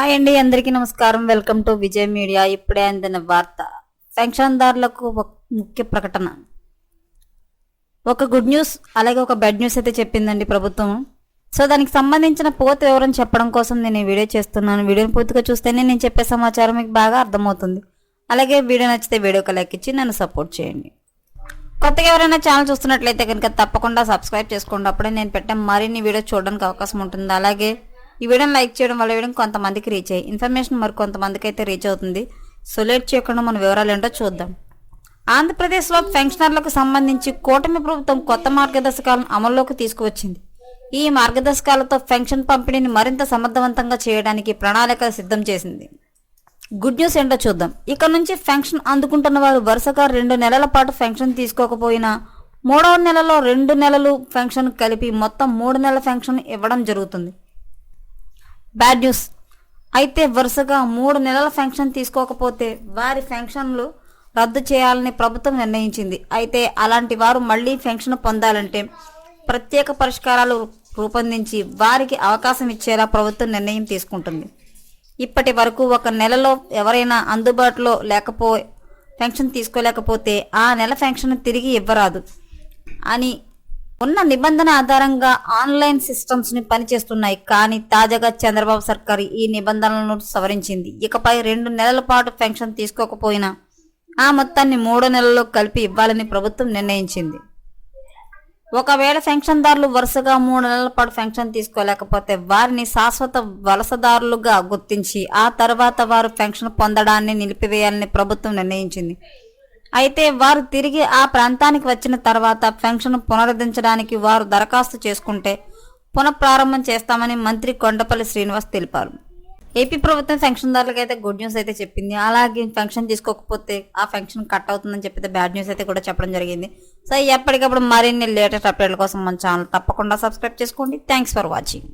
Hi అండి అందరికీ నమస్కారం. Welcome to Vijay media. ఇప్పుడే అందిన వార్త. పెన్షన్దారులకు ఒక ముఖ్య ప్రకటన. ఒక గుడ్ న్యూస్ అలాగే ఒక బెడ్ న్యూస్ అయితే చెప్పిందండి ప్రభుత్వం. సో దానికి సంబంధించిన పూర్తి వివరం చెప్పడం కోసం నేను ఈ వీడియో చేస్తున్నాను. వీడియోని పూర్తిగా చూస్తేనే నేను చెప్పే సమాచారం మీకు బాగా అర్థమవుతుంది. అలాగే వీడియో నచ్చితే వీడియోకి లైక్ ఇచ్చి నన్ను సపోర్ట్ చేయండి. కొత్తగా ఎవరైనా ఛానల్ చూస్తున్నట్లయితే కనుక తప్పకుండా సబ్స్క్రైబ్ చేసుకోండి. అప్పుడే నేను పెట్టే మరిన్ని వీడియో చూడడానికి అవకాశం ఉంటుంది. అలాగే ఈ వీడియోని లైక్ చేయడం వల్ల వీడియో కొంతమందికి రీచ్ అయ్యి ఇన్ఫర్మేషన్ మరి కొంతమందికి అయితే రీచ్ అవుతుంది. సో లేట్ చేయకుండా మన వివరాలు ఏంటో చూద్దాం. ఆంధ్రప్రదేశ్లో పెన్షనర్లకు సంబంధించి కూటమి ప్రభుత్వం కొత్త మార్గదర్శకాలను అమల్లోకి తీసుకువచ్చింది. ఈ మార్గదర్శకాలతో పెన్షన్ పంపిణీని మరింత సమర్థవంతంగా చేయడానికి ప్రణాళిక సిద్ధం చేసింది. గుడ్ న్యూస్ ఏంటో చూద్దాం. ఇక నుంచి పెన్షన్ అందుకుంటున్న వారు వరుసగా రెండు నెలల పాటు పెన్షన్ తీసుకోకపోయినా మూడవ నెలలో రెండు నెలలు పెన్షన్ కలిపి మొత్తం మూడు నెలల పెన్షన్ ఇవ్వడం జరుగుతుంది. బ్యాడ్ న్యూస్ అయితే వరుసగా మూడు నెలల పెన్షన్ తీసుకోకపోతే వారి పెన్షన్లు రద్దు చేయాలని ప్రభుత్వం నిర్ణయించింది. అయితే అలాంటి వారు మళ్ళీ పెన్షన్ పొందాలంటే ప్రత్యేక పరిష్కారాలు రూపొందించి వారికి అవకాశం ఇచ్చేలా ప్రభుత్వం నిర్ణయం తీసుకుంటుంది. ఇప్పటి వరకు ఒక నెలలో ఎవరైనా అందుబాటులో లేకపో పెన్షన్ తీసుకోలేకపోతే ఆ నెల పెన్షన్ తిరిగి ఇవ్వరాదు అని ఉన్న నిబంధన ఆధారంగా ఆన్లైన్ సిస్టమ్స్ని పనిచేస్తున్నాయి. కానీ తాజాగా చంద్రబాబు సర్కార్ ఈ నిబంధనలను సవరించింది. ఇకపై రెండు నెలల పాటు పెన్షన్ తీసుకోకపోయినా ఆ మొత్తాన్ని మూడు నెలల్లో కలిపి ఇవ్వాలని ప్రభుత్వం నిర్ణయించింది. ఒకవేళ పెన్షన్దారులు వరుసగా మూడు నెలల పాటు పెన్షన్ తీసుకోలేకపోతే వారిని శాశ్వత వలసదారులుగా గుర్తించి ఆ తర్వాత వారు పెన్షన్ పొందడాన్ని నిలిపివేయాలని ప్రభుత్వం నిర్ణయించింది. అయితే వారు తిరిగి ఆ ప్రాంతానికి వచ్చిన తర్వాత పెన్షన్ పునరుద్ధరించడానికి వారు దరఖాస్తు చేసుకుంటే పునఃప్రారంభం చేస్తామని మంత్రి కొండపల్లి శ్రీనివాస్ తెలిపారు. ఏపీ ప్రభుత్వం పెన్షన్దారులకు అయితే గుడ్ న్యూస్ అయితే చెప్పింది. అలాగే పెన్షన్ తీసుకోకపోతే ఆ పెన్షన్ కట్ అవుతుందని చెప్పితే బ్యాడ్ న్యూస్ అయితే కూడా చెప్పడం జరిగింది. సో ఎప్పటికప్పుడు మరిన్ని లేటెస్ట్ అప్డేట్ల కోసం మన ఛానల్ తప్పకుండా సబ్స్క్రైబ్ చేసుకోండి. Thanks for watching.